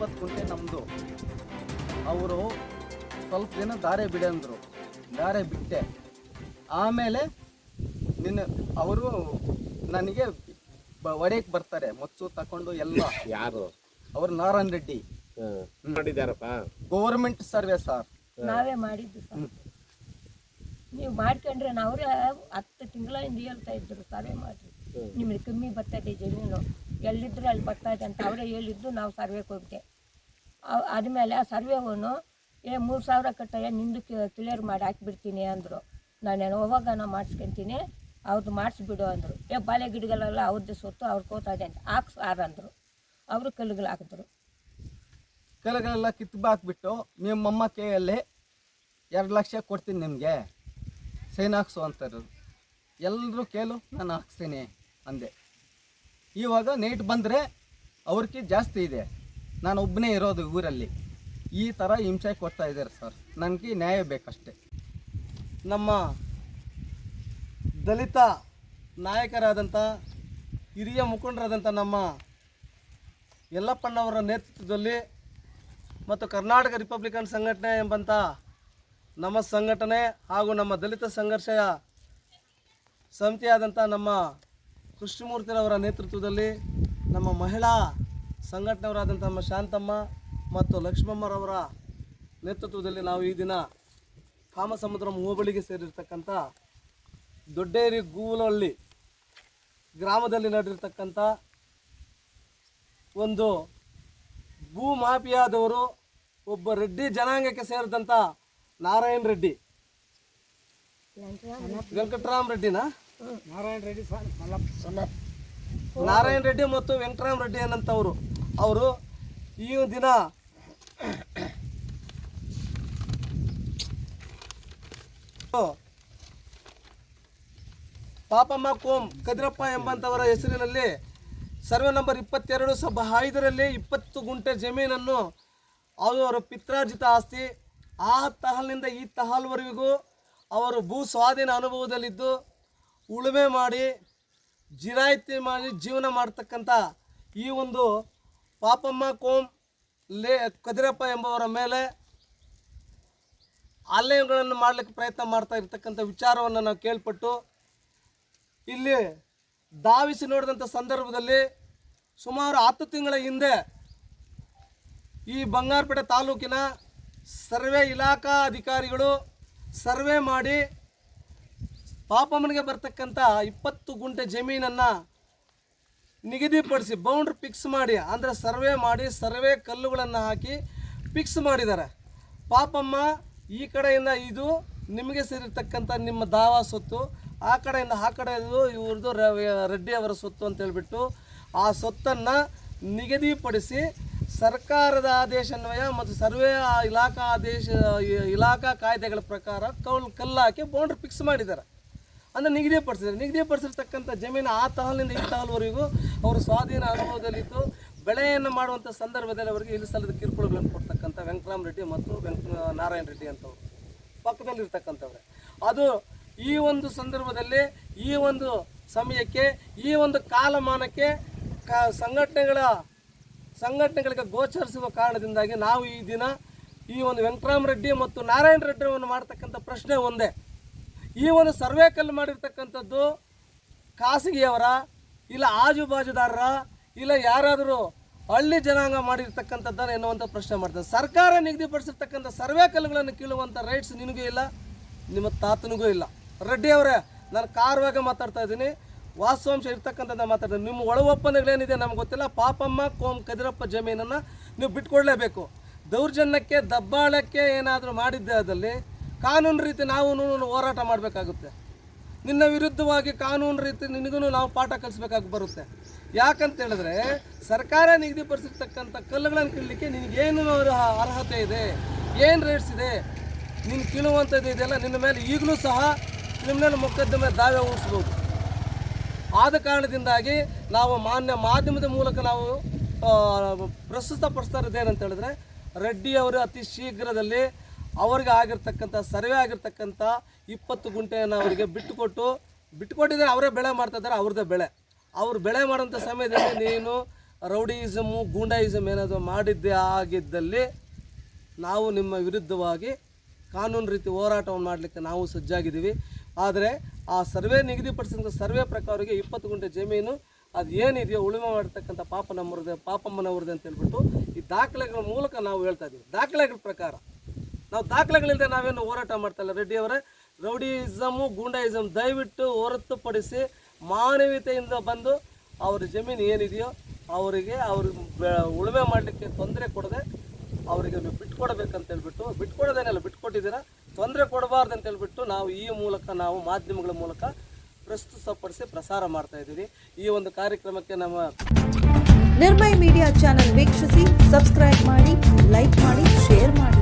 ಇಪ್ಪತ್ತು ಗುಂಟೆ ನಮ್ಮದು ಅವರು ಸ್ವಲ್ಪ ದಿನ ದಾರೆ ಬಿಡಂದರು. ದಾರೆ ಬಿಟ್ಟೆ. ಆಮೇಲೆ ನಿನ್ನ ಅವರು ನನಗೆ ಬ ಒಡೆಯಕ್ಕೆ ಬರ್ತಾರೆ ಮೊಚ್ಚು ತಕೊಂಡು ಎಲ್ಲ. ಯಾರು? ಅವ್ರು ನಾರಾಯಣ ರೆಡ್ಡಿ. ಮಾಡಿದಾರಪ್ಪ ಗೌರ್ಮೆಂಟ್ ಸರ್ವೆ ಸರ್. ನಾವೇ ಮಾಡಿದ್ದು ಸರ್. ನೀವು ಮಾಡ್ಕೊಂಡ್ರೆ ನಾವ್ರೆ ಹತ್ತು ತಿಂಗಳಿಂದ ಹೇಳ್ತಾ ಇದ್ರು ಸರ್ವೆ ಮಾಡಿ. ನಿಮಗೆ ಕಮ್ಮಿ ಬರ್ತದೆ ಜಮೀನು. ಎಲ್ಲಿದ್ರು ಅಲ್ಲಿ ಬರ್ತದೆ ಅಂತ ಅವರೇ ಹೇಳಿದ್ದು ನಾವು ಸರ್ವೆಗೆ ಹೋಗಿದೆ ಆದಮೇಲೆ ಆ ಸರ್ವೆವನ್ನು ಏ ಮೂರು ಸಾವಿರ ಕಟ್ಟಯ್ಯ ನಿಂದು ಕ್ಲಿಯರ್ ಮಾಡಿ ಹಾಕಿಬಿಡ್ತೀನಿ ಅಂದರು. ನಾನೇನು ಹೋವಾಗ ನಾನು ಮಾಡಿಸ್ಕೊಂತೀನಿ ಅವ್ರದ್ದು ಮಾಡಿಸ್ಬಿಡು ಅಂದರು. ಏ ಬಾಳೆ ಗಿಡಗಳೆಲ್ಲ ಅವ್ರದ್ದು ಸೊತ್ತು ಅವ್ರು ಕೋತದೆ ಅಂತ ಹಾಕ್ಸ್ ಆರ್ ಅಂದರು. ಅವರು ಕಲ್ಲುಗಳು ಹಾಕಿದ್ರು. ಕಲ್ಲುಗಳೆಲ್ಲ ಕಿತ್ತು ಹಾಕ್ಬಿಟ್ಟು ನಿಮ್ಮ ಮೊಮ್ಮ ಕೈಯಲ್ಲಿ ಎರಡು ಲಕ್ಷ ಕೊಡ್ತೀನಿ ನಿಮಗೆ. ಸೈನ್ ಹಾಕ್ಸು ಅಂತಾರೆ ಎಲ್ಲರೂ ಕೇಳು ನಾನು ಹಾಕ್ಸ್ತೀನಿ. ಅಂದೆ. ಇವಾಗ ನೈಟ್ ಬಂದರೆ ಅವ್ರಿಗೆ ಜಾಸ್ತಿ ಇದೆ. ನಾನು ಒಬ್ಬನೇ ಇರೋದು ಊರಲ್ಲಿ. ಈ ಥರ ಹಿಂಸೆ ಕೊಡ್ತಾ ಇದ್ದಾರೆ ಸರ್. ನನಗೆ ನ್ಯಾಯ ಬೇಕಷ್ಟೆ. ನಮ್ಮ ದಲಿತ ನಾಯಕರಾದಂಥ ಹಿರಿಯ ಮುಖಂಡರಾದಂಥ ನಮ್ಮ ಯಲ್ಲಪ್ಪಣ್ಣವರ ನೇತೃತ್ವದಲ್ಲಿ ಮತ್ತು ಕರ್ನಾಟಕ ರಿಪಬ್ಲಿಕನ್ ಸಂಘಟನೆ ಎಂಬಂಥ ನಮ್ಮ ಸಂಘಟನೆ ಹಾಗೂ ನಮ್ಮ ದಲಿತ ಸಂಘರ್ಷಯ ಸಮಿತಿಯಾದಂಥ ನಮ್ಮ ಕೃಷ್ಣಮೂರ್ತಿರವರ ನೇತೃತ್ವದಲ್ಲಿ ನಮ್ಮ ಮಹಿಳಾ ಸಂಘಟನೆಯವರಾದಂಥ ನಮ್ಮ ಶಾಂತಮ್ಮ ಮತ್ತು ಲಕ್ಷ್ಮಮ್ಮರವರ ನೇತೃತ್ವದಲ್ಲಿ ನಾವು ಈ ದಿನ ಕಾಮಸಮುದ್ರ ಹೋಬಳಿಗೆ ಸೇರಿರ್ತಕ್ಕಂಥ ದೊಡ್ಡೇರಿ ಗೂಲಹಳ್ಳಿ ಗ್ರಾಮದಲ್ಲಿ ನಡೆದಿರ್ತಕ್ಕಂಥ ಒಂದು ಭೂ ಮಾಫಿಯಾದವರು ಒಬ್ಬ ರೆಡ್ಡಿ ಜನಾಂಗಕ್ಕೆ ಸೇರಿದಂಥ ನಾರಾಯಣ ರೆಡ್ಡಿ. ವೆಂಕಟರಾಮ್ ರೆಡ್ಡಿನಾ? ನಾರಾಯಣ ರೆಡ್ಡಿ ನಾರಾಯಣ ರೆಡ್ಡಿ ಮತ್ತು ವೆಂಕಟರಾಮ ರೆಡ್ಡಿ ಅನ್ನಂಥವರು ಅವರು ಈ ದಿನ ಪಾಪಮ್ಮ ಕೋಮ್ ಕದಿರಪ್ಪ ಎಂಬಂಥವರ ಹೆಸರಿನಲ್ಲಿ ಸರ್ವೆ ನಂಬರ್ ಇಪ್ಪತ್ತೆರಡು, ಸಬ್ ಐದರಲ್ಲಿ ಇಪ್ಪತ್ತು ಗುಂಟೆ ಜಮೀನನ್ನು ಅವರ ಪಿತ್ರಾರ್ಜಿತ ಆಸ್ತಿ. ಆ ತಹಲ್ನಿಂದ ಈ ತಹಲ್ವರೆಗೂ ಅವರು ಭೂ ಸ್ವಾಧೀನ ಅನುಭವದಲ್ಲಿದ್ದು ಉಳುಮೆ ಮಾಡಿ ಜಿರಾಯಿತಿ ಮಾಡಿ ಜೀವನ ಮಾಡ್ತಕ್ಕಂಥ ಈ ಒಂದು ಪಾಪಮ್ಮ ಕೋಮ್ ಲೇ ಕದಿರಪ್ಪ ಎಂಬವರ ಮೇಲೆ ಆಲಯಗಳನ್ನು ಮಾಡಲಿಕ್ಕೆ ಪ್ರಯತ್ನ ಮಾಡ್ತಾ ಇರ್ತಕ್ಕಂಥ ವಿಚಾರವನ್ನು ನಾವು ಕೇಳ್ಪಟ್ಟು ಇಲ್ಲಿ ಧಾವಿಸಿ ನೋಡಿದಂಥ ಸಂದರ್ಭದಲ್ಲಿ ಸುಮಾರು ಹತ್ತು ತಿಂಗಳ ಹಿಂದೆ ಈ ಬಂಗಾರಪೇಟೆ ತಾಲೂಕಿನ ಸರ್ವೆ ಇಲಾಖಾ ಅಧಿಕಾರಿಗಳು ಸರ್ವೆ ಮಾಡಿ ಪಾಪಮ್ಮನಿಗೆ ಬರ್ತಕ್ಕಂಥ ಇಪ್ಪತ್ತು ಗುಂಟೆ ಜಮೀನನ್ನು ನಿಗದಿಪಡಿಸಿ ಬೌಂಡ್ರಿ ಫಿಕ್ಸ್ ಮಾಡಿ, ಅಂದರೆ ಸರ್ವೆ ಮಾಡಿ, ಸರ್ವೆ ಕಲ್ಲುಗಳನ್ನು ಹಾಕಿ ಫಿಕ್ಸ್ ಮಾಡಿದ್ದಾರೆ. ಪಾಪಮ್ಮ, ಈ ಕಡೆಯಿಂದ ಇದು ನಿಮಗೆ ಸೇರಿರ್ತಕ್ಕಂಥ ನಿಮ್ಮ ದಾವಾ ಸೊತ್ತು, ಆ ಕಡೆಯಿಂದ ಆ ಕಡೆ ಇದು ಇವ್ರದ್ದು ರೆಡ್ಡಿಯವರ ಸೊತ್ತು ಅಂತ ಹೇಳಿಬಿಟ್ಟು ಆ ಸೊತ್ತನ್ನು ನಿಗದಿಪಡಿಸಿ ಸರ್ಕಾರದ ಆದೇಶನ್ವಯ ಮತ್ತು ಸರ್ವೆ ಇಲಾಖಾ ಆದೇಶ ಇಲಾಖಾ ಕಾಯ್ದೆಗಳ ಪ್ರಕಾರ ಕೌಲ್, ಕಲ್ಲು ಹಾಕಿ ಬೌಂಡ್ರಿ ಫಿಕ್ಸ್ ಮಾಡಿದ್ದಾರೆ. ಅಂದರೆ ನಿಗದಿಪಡಿಸಿದ್ದಾರೆ ನಿಗದಿಪಡಿಸಿರ್ತಕ್ಕಂಥ ಜಮೀನು ಆ ತಹಲಿಂದ ಈ ತಹಲ್ವರೆಗೂ ಅವರು ಸ್ವಾಧೀನ ಅನುಭವದಲ್ಲಿದ್ದು ಬೆಳೆಯನ್ನು ಮಾಡುವಂಥ ಸಂದರ್ಭದಲ್ಲಿ ಅವರಿಗೆ ಇಲ್ಲಿ ಸಲ್ಲದ ಕಿರುಕುಳಗಳನ್ನು ಕೊಡ್ತಕ್ಕಂಥ ವೆಂಕಟರಾಮ್ ರೆಡ್ಡಿ ಮತ್ತು ವೆಂಕ ನಾರಾಯಣ ರೆಡ್ಡಿ ಅಂತವ್ರು. ಪಕ್ಕದಲ್ಲಿರ್ತಕ್ಕಂಥವ್ರೆ. ಅದು ಈ ಒಂದು ಸಂದರ್ಭದಲ್ಲಿ ಈ ಒಂದು ಸಮಯಕ್ಕೆ, ಈ ಒಂದು ಕಾಲಮಾನಕ್ಕೆ ಕ ಸಂಘಟನೆಗಳ, ಸಂಘಟನೆಗಳಿಗೆ ಗೋಚರಿಸುವ ಕಾರಣದಿಂದಾಗಿ ನಾವು ಈ ದಿನ ಈ ಒಂದು ವೆಂಕಟರಾಮ್ ರೆಡ್ಡಿ ಮತ್ತು ನಾರಾಯಣ ರೆಡ್ಡಿಯನ್ನು ಮಾಡ್ತಕ್ಕಂಥ ಪ್ರಶ್ನೆ ಒಂದೇ. ಈ ಒಂದು ಸರ್ವೆ ಕಲ್ಲು ಮಾಡಿರ್ತಕ್ಕಂಥದ್ದು ಖಾಸಗಿಯವರ, ಇಲ್ಲ ಆಜುಬಾಜುದಾರರ, ಇಲ್ಲ ಯಾರಾದರೂ ಹಳ್ಳಿ ಜನಾಂಗ ಮಾಡಿರ್ತಕ್ಕಂಥದ್ದನ್ನು ಎನ್ನುವಂಥ ಪ್ರಶ್ನೆ ಮಾಡ್ತಾರೆ. ಸರ್ಕಾರ ನಿಗದಿಪಡಿಸಿರ್ತಕ್ಕಂಥ ಸರ್ವೆ ಕಲ್ಲುಗಳನ್ನು ಕೀಳುವಂಥ ರೈಟ್ಸ್ ನಿನಗೂ ಇಲ್ಲ, ನಿಮ್ಮ ತಾತನಿಗೂ ಇಲ್ಲ. ರೆಡ್ಡಿ ಅವರೇ, ನಾನು ಕಾರವಾಗಿ ಮಾತಾಡ್ತಾ ಇದ್ದೀನಿ. ವಾಸ್ತವಾಂಶ ಇರ್ತಕ್ಕಂಥದ್ದು ಮಾತಾಡ್ತೀನಿ. ನಿಮ್ಮ ಒಳ ಒಪ್ಪಂದಗಳೇನಿದೆ ನಮ್ಗೆ ಗೊತ್ತಿಲ್ಲ. ಪಾಪಮ್ಮ, ಕೋಮ್, ಕದಿರಪ್ಪ ಜಮೀನನ್ನು ನೀವು ಬಿಟ್ಕೊಡ್ಲೇಬೇಕು. ದೌರ್ಜನ್ಯಕ್ಕೆ, ದಬ್ಬಾಳಕ್ಕೆ ಏನಾದರೂ ಮಾಡಿದ್ದೆ ಅದಲ್ಲಿ ಕಾನೂನು ರೀತಿ ನಾವು ಹೋರಾಟ ಮಾಡಬೇಕಾಗುತ್ತೆ. ನಿನ್ನ ವಿರುದ್ಧವಾಗಿ ಕಾನೂನು ರೀತಿ ನಿನಗೂ ನಾವು ಪಾಠ ಕಲಿಸ್ಬೇಕಾಗಿ ಬರುತ್ತೆ. ಯಾಕಂತ ಹೇಳಿದ್ರೆ, ಸರ್ಕಾರ ನಿಗದಿಪಡಿಸಿರ್ತಕ್ಕಂಥ ಕಲ್ಲುಗಳನ್ನು ಕೀಳಲಿಕ್ಕೆ ನಿನಗೇನು ಅರ್ಹ- ಅರ್ಹತೆ ಇದೆ? ಏನು ರೇಟ್ಸ್ ಇದೆ? ನೀನು ಕೀಳುವಂಥದ್ದು ಇದೆಯಲ್ಲ, ನಿನ್ನ ಮೇಲೆ ಈಗಲೂ ಸಹ ಕ್ರಿಮಿನಲ್ ಮೊಕದ್ದಮೆ ದಾವೆ ಉಳಿಸ್ಬೋದು ಆದ ಕಾರಣದಿಂದಾಗಿ ನಾವು ಮಾನ್ಯ ಮಾಧ್ಯಮದ ಮೂಲಕ ನಾವು ಪ್ರಸ್ತುತ ಪ್ರಸ್ತುತಪಡಿಸ್ತಾ ಇರೋದೇನಂತ ಹೇಳಿದ್ರೆ, ರೆಡ್ಡಿ ಅವರು ಅತಿ ಶೀಘ್ರದಲ್ಲಿ ಅವರಿಗೆ ಆಗಿರ್ತಕ್ಕಂಥ, ಸರ್ವೆ ಆಗಿರ್ತಕ್ಕಂಥ ಇಪ್ಪತ್ತು ಗುಂಟೆಯನ್ನು ಅವರಿಗೆ ಬಿಟ್ಟುಕೊಟ್ಟು ಬಿಟ್ಟುಕೊಟ್ಟಿದ್ದಾರೆ ಅವರೇ ಬೆಳೆ ಮಾಡ್ತಾ ಇದ್ದಾರೆ, ಅವ್ರದ್ದೇ ಬೆಳೆ. ಅವ್ರು ಬೆಳೆ ಮಾಡೋಂಥ ಸಮಯದಲ್ಲಿ ನೀನು ರೌಡಿಯಿಸಮು, ಗೂಂಡಾಯಿಸಮ್ ಏನಾದರೂ ಮಾಡಿದ್ದೇ ಆಗಿದ್ದಲ್ಲಿ ನಾವು ನಿಮ್ಮ ವಿರುದ್ಧವಾಗಿ ಕಾನೂನು ರೀತಿ ಹೋರಾಟವನ್ನು ಮಾಡಲಿಕ್ಕೆ ನಾವು ಸಜ್ಜಾಗಿದ್ದೀವಿ. ಆದರೆ ಆ ಸರ್ವೆ ನಿಗದಿಪಡಿಸಿದಂಥ ಸರ್ವೆ ಪ್ರಕಾರವಾಗಿ ಇಪ್ಪತ್ತು ಗುಂಟೆ ಜಮೀನು, ಅದು ಏನಿದೆಯೋ ಉಳುಮೆ ಮಾಡ್ತಕ್ಕಂಥ ಪಾಪ ನಮ್ಮವ್ರದ್ದು ಪಾಪಮ್ಮನವ್ರದ್ದು ಅಂತ ಹೇಳ್ಬಿಟ್ಟು ಈ ದಾಖಲೆಗಳ ಮೂಲಕ ನಾವು ಹೇಳ್ತಾ ಇದ್ದೀವಿ. ದಾಖಲೆಗಳ ಪ್ರಕಾರ. ನಾವು ದಾಖಲೆಗಳಿಂದ ನಾವೇನು ಹೋರಾಟ ಮಾಡ್ತಾಯಿಲ್ಲ ರೆಡ್ಡಿ ಅವರೇ ರೌಡಿಯಿಸಮು ಗೂಂಡಾಯಿಸಮ್ ದಯವಿಟ್ಟು ಹೊರತುಪಡಿಸಿ ಮಾನವೀಯತೆಯಿಂದ ಬಂದು ಅವ್ರ ಜಮೀನು ಏನಿದೆಯೋ ಅವರಿಗೆ ಅವ್ರ ಉಳುಮೆ ಮಾಡಲಿಕ್ಕೆ ತೊಂದರೆ ಕೊಡದೆ ಅವರಿಗೆ ನೀವು ಬಿಟ್ಕೊಡ್ಬೇಕಂತ ಹೇಳ್ಬಿಟ್ಟು, ಬಿಟ್ಕೊಡೋದೇನಲ್ಲ, ಬಿಟ್ಕೊಟ್ಟಿದ್ದೀರಾ? ತೊಂದರೆ ಕೊಡಬಾರ್ದು ಅಂತ ಹೇಳ್ಬಿಟ್ಟು ನಾವು ಈ ಮೂಲಕ, ನಾವು ಮಾಧ್ಯಮಗಳ ಮೂಲಕ ಪ್ರಸ್ತುತಪಡಿಸಿ ಪ್ರಸಾರ ಮಾಡ್ತಾ ಇದ್ದೀವಿ. ಈ ಒಂದು ಕಾರ್ಯಕ್ರಮಕ್ಕೆ ನಮ್ಮ ನಿರ್ಮಯ ಮೀಡಿಯಾ ಚಾನೆಲ್ ವೀಕ್ಷಿಸಿ, ಸಬ್ಸ್ಕ್ರೈಬ್ ಮಾಡಿ, ಲೈಕ್ ಮಾಡಿ, ಶೇರ್ ಮಾಡಿ.